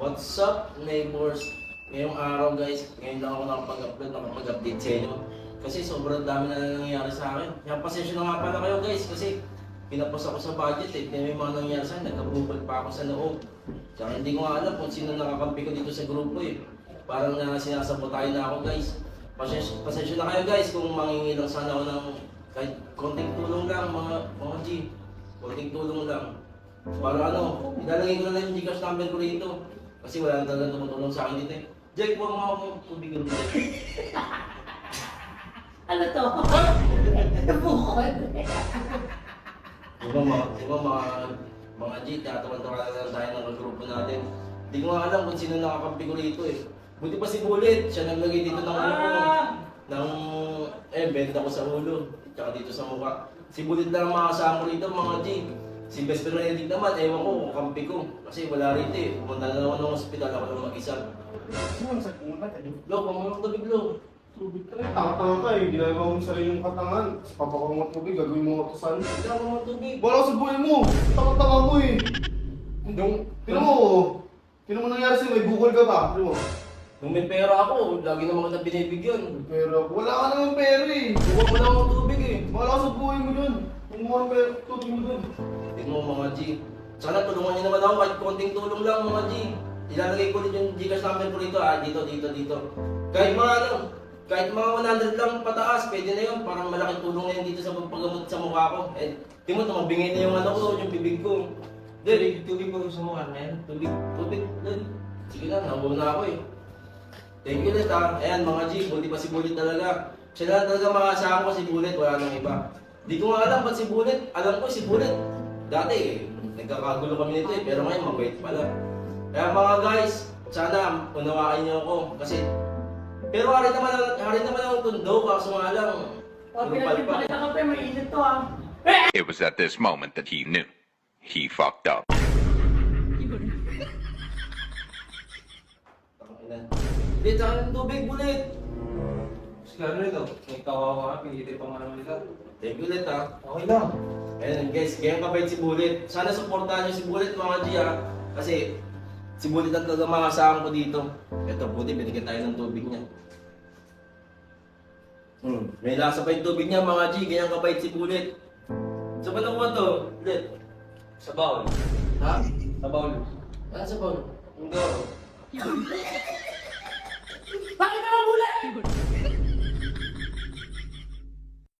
What's up, neighbors? Ngayong araw guys, ngayon lang ako nakapag-upload, nakapag-update sa inyo. Kasi sobrang dami na nangyayari sa akin. Kaya pasensya na nga pala kayo guys, kasi pinapos ako sa budget eh. Kaya may mga nangyayari sa akin, nagka-approval pa ako sa loob. Tsaka hindi ko nga alam kung sino nakakampi ko dito sa grupo eh. Parang na sinasabotay na ako guys. Pasensya, pasensya na kayo guys kung mangingi lang sana ako ng kahit konting tulong lang mga mga G. Konting tulong lang. Para ano, ilalagay ko na lang yung Gcash number ko rito. Kasi wala na talaga tumutulong sa akin dito eh. Jack, huwag mo ako tubig ng. Ano to? Bukod. Di ba mga, di ba mga, mga G, tatawa-tawa na lang tayo ng grupo natin. Hindi ko nga alam kung sino nakakampi ko rito eh. Buti pa si Bullet, siya naglagay dito ng ano ko. Ng, eh, benta ko sa ulo. Tsaka dito sa mukha. Si Bullet lang ang makasama ko rito mga G. Si Best Benedict naman, ewan ko kampi ko. Kasi wala rito eh. Pumunta na ako ng ospital, ako lang mag-isa. Sino sa pumunta tayo? Lo, pamunok tubig, Lo. Tubig ka rin. Tanga-tanga ka eh. Ginagawa mo sa yung katangan. Tapos papakuha mo tubig, gagawin mo katusan. Hindi ako mga tubig. Wala sa buhay mo! Tanga-tanga mo eh! Yung, tinan mo, tinan mo nangyari sa'yo, may bukol ka ba? Tinan mo. Nung may pera ako, lagi naman kita binibigyan. Pero wala ka naman pera eh! Buwan mo lang ang tubig eh. Wala ka sa buhay mo dun. Kumuha ng pera, tubig mo dun. Tingnan mo mga G. Sana tulungan niyo naman ako kahit konting tulong lang mga G. Ilalagay ko rin yung Gcash number ko rito ah, dito, dito, dito. Kahit mga ano, kahit mga 100 lang pataas, pwede na yun. Parang malaking tulong na yun dito sa pagpagamot sa mukha ko. Eh, tingnan mo, tumabingin na yung ano ko, yung bibig ko. Dali, tubig mo sa mukha na yan. Tubig, tubig, dali. Sige na, nabuo na ako eh. Thank you ulit ah. Ayan mga G, buti pa si Bullet talaga. Siya lang talaga makasama ko si Bullet, wala nang iba. Di ko nga alam ba't si Bullet. Alam ko si Bullet. Dati eh, nagkakagulo kami nito eh, pero ngayon mabait pala. Kaya mga guys, sana unawain niyo ako kasi pero hari naman ang hari naman ang tundo kaso nga lang O, lupal pa. pinagpipakita ka pa, mainit to ah. It was at this moment that he knew. He fucked up. Tangina. Hindi, tsaka ng tubig, Bullet. Siguro nito, may kawawa ka, pinitip pa nga naman nila. Thank you ulit ah. Okay lang. Ayan guys, ganyan kabait si Bullet. Sana supportahan niyo si Bullet mga G ha. Kasi si Bullet ang talaga makasama ko dito. Ito, buti binigyan tayo ng tubig niya. Hmm, may lasa pa yung tubig niya mga G, ganyan kabait si Bullet. Sa ba nakuha to? Bullet? Sa bawal. Ha? Sa bawal. Ah, sa ba? Hindi ako. Bakit naman mula?